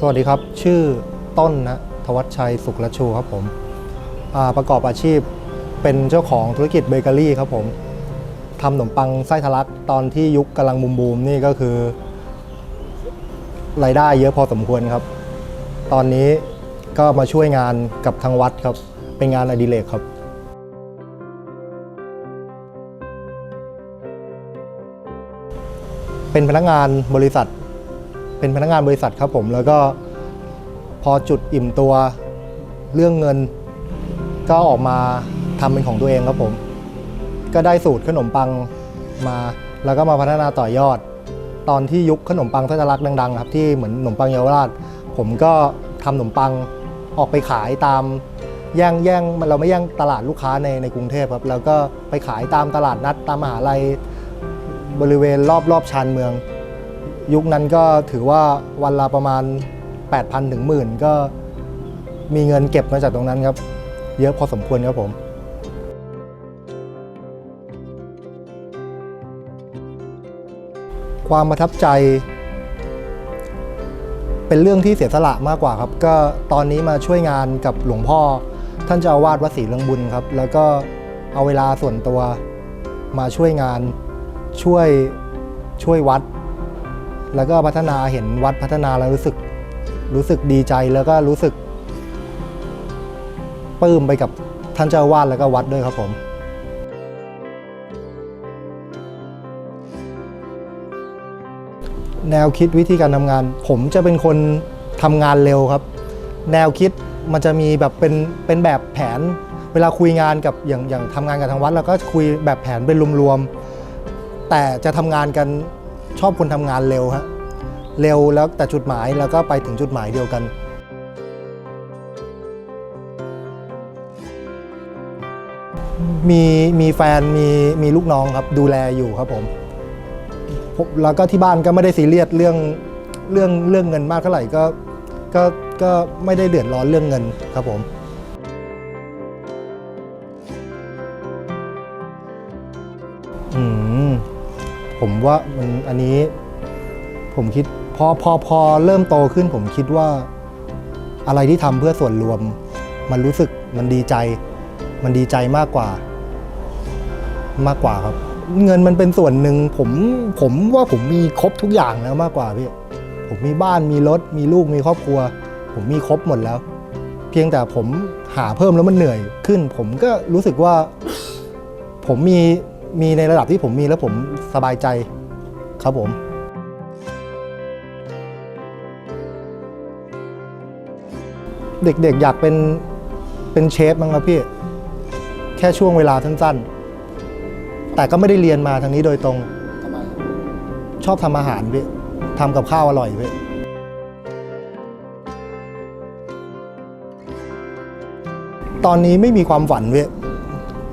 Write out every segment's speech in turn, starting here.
สวัสดีครับ ชื่อต้นนะทวัชชัยสุขละชูครับผมประกอบอาชีพเป็นเจ้าของธุรกิจเบเกอรี่ครับผมทำขนมปังไส้ทะลักตอนที่ยุคกำลังบูมบูมๆนี่ก็คือรายได้เยอะพอสมควรครับ ตอนนี้ก็มาช่วยงานกับทางวัดครับ เป็นงานอดิเรกครับเป็นพนักงานบริษัท เป็นพนักงานบริษัทครับผมแล้วก็พอจุดอิ่มตัวเรื่องเงิน ก็ออกมาทำเป็นของตัวเองครับผม ก็ได้สูตรขนมปังมา แล้วก็มาพัฒนาต่อยอด ตอนที่ยุคขนมปังทัศลักดังๆครับที่เหมือนขนมปังเยาวราช ผมก็ทำขนมปังออกไปขายตามแย่งแย่งเราไม่แย่งตลาดลูกค้าในในกรุงเทพครับแล้วก็ไปขายตามตลาดนัดตามมหาลัยบริเวณรอบรอบชานเมือง ยุคนั้นก็ถือว่าวันละประมาณ 8,000ถึงหมื่นก็มีเงินเก็บมาจากตรงนั้นครับ เยอะพอสมควรครับผมความประทับใจ เป็นเรื่องที่เสียสละมากกว่าครับ ก็ตอนนี้มาช่วยงานกับหลวงพ่อ ท่านเจ้าอาวาสวัดศรีเรืองบุญครับ แล้วก็เอาเวลาส่วนตัวมาช่วยงานช่วยช่วยวัด แล้วก็พัฒนาเห็นวัดพัฒนาแล้วรู้สึกรู้สึกดีใจแล้วก็รู้สึกปลื้มไปกับท่านเจ้าวาสแล้วก็วัดด้วยครับผมแนวคิดวิธีการทำงาน ผมจะเป็นคนทำงานเร็วครับ แนวคิดมันจะมีแบบเป็นเป็นแบบแผน เวลาคุยงานกับอย่างอย่างทำงานกับทางวัดเราก็คุยแบบแผนเป็นรวมๆแต่จะทำงานกัน ชอบคนทำงานเร็วฮะเร็วแล้วแต่จุดหมายแล้วก็ไปถึงจุดหมายเดียวกัน มีมีแฟนมีมีลูกน้องครับดูแลอยู่ครับผมผมแล้วก็ที่บ้านก็ไม่ได้ซีเรียสเรื่องเรื่องเรื่องเงินมากเท่าไหร่ก็ก็ก็ไม่ได้เดือดร้อนเรื่องเงินครับผมอืม ผมว่ามันอันนี้ผมคิดพอพอพอเริ่มโตขึ้น ผมคิดว่าอะไรที่ทำเพื่อส่วนรวม มันรู้สึกมันดีใจ มันดีใจมากกว่า มากกว่าครับ เงินมันเป็นส่วนหนึ่งผมผมว่าผมมีครบทุกอย่างแล้วมากกว่าพี่ผมมีบ้านมีรถมีลูกมีครอบครัว ผมมีครบหมดแล้ว เพียงแต่ผมหาเพิ่มแล้วมันเหนื่อยขึ้น ผมก็รู้สึกว่า ผมมี มีในระดับที่ผมมีแล้วผมสบายใจครับผมเด็กๆอยากเป็นเป็นเชฟบ้างครับพี่ แค่ช่วงเวลาสั้นๆ แต่ก็ไม่ได้เรียนมาทางนี้โดยตรงทำไมชอบทำอาหารพี่ทำกับข้าวอร่อยพี่ตอนนี้ไม่มีความฝันพี่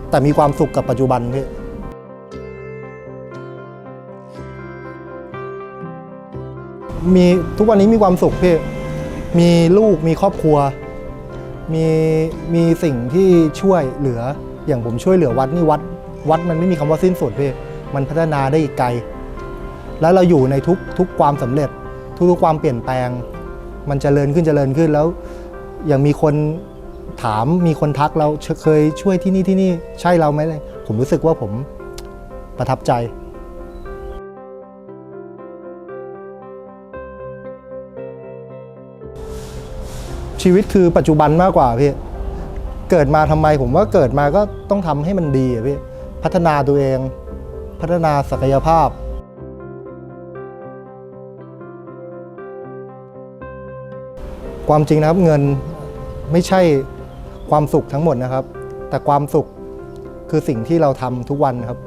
แต่มีความสุขกับปัจจุบันพี่ มีทุกวันนี้มีความสุขพี่มีลูกมีครอบครัว มีมีสิ่งที่ช่วยเหลืออย่างผมช่วยเหลือวัดนี่วัด วัดมันไม่มีคำว่าสิ้นสุดพี่มันพัฒนาได้อีกไกล แล้วเราอยู่ในทุกทุกความสำเร็จ ทุกๆความเปลี่ยนแปลง มันจเจริญขึ้นจเจริญขึ้นแล้วอย่างมีคนถามมีคนทักเราเคยช่วยที่นี่ที่นี่ใช่เราไหมเลยผมรู้สึกว่าผมประทับใจ ชีวิตคือปัจจุบันมากกว่าพี่เกิดมาทำไมผมว่าเกิดมาก็ต้องทำให้มันดีพี่พัฒนาตัวเอง พัฒนาศักยภาพความจริงนะครับเงินไม่ใช่ความสุขทั้งหมดนะครับ แต่ความสุขคือสิ่งที่เราทำทุกวันครับ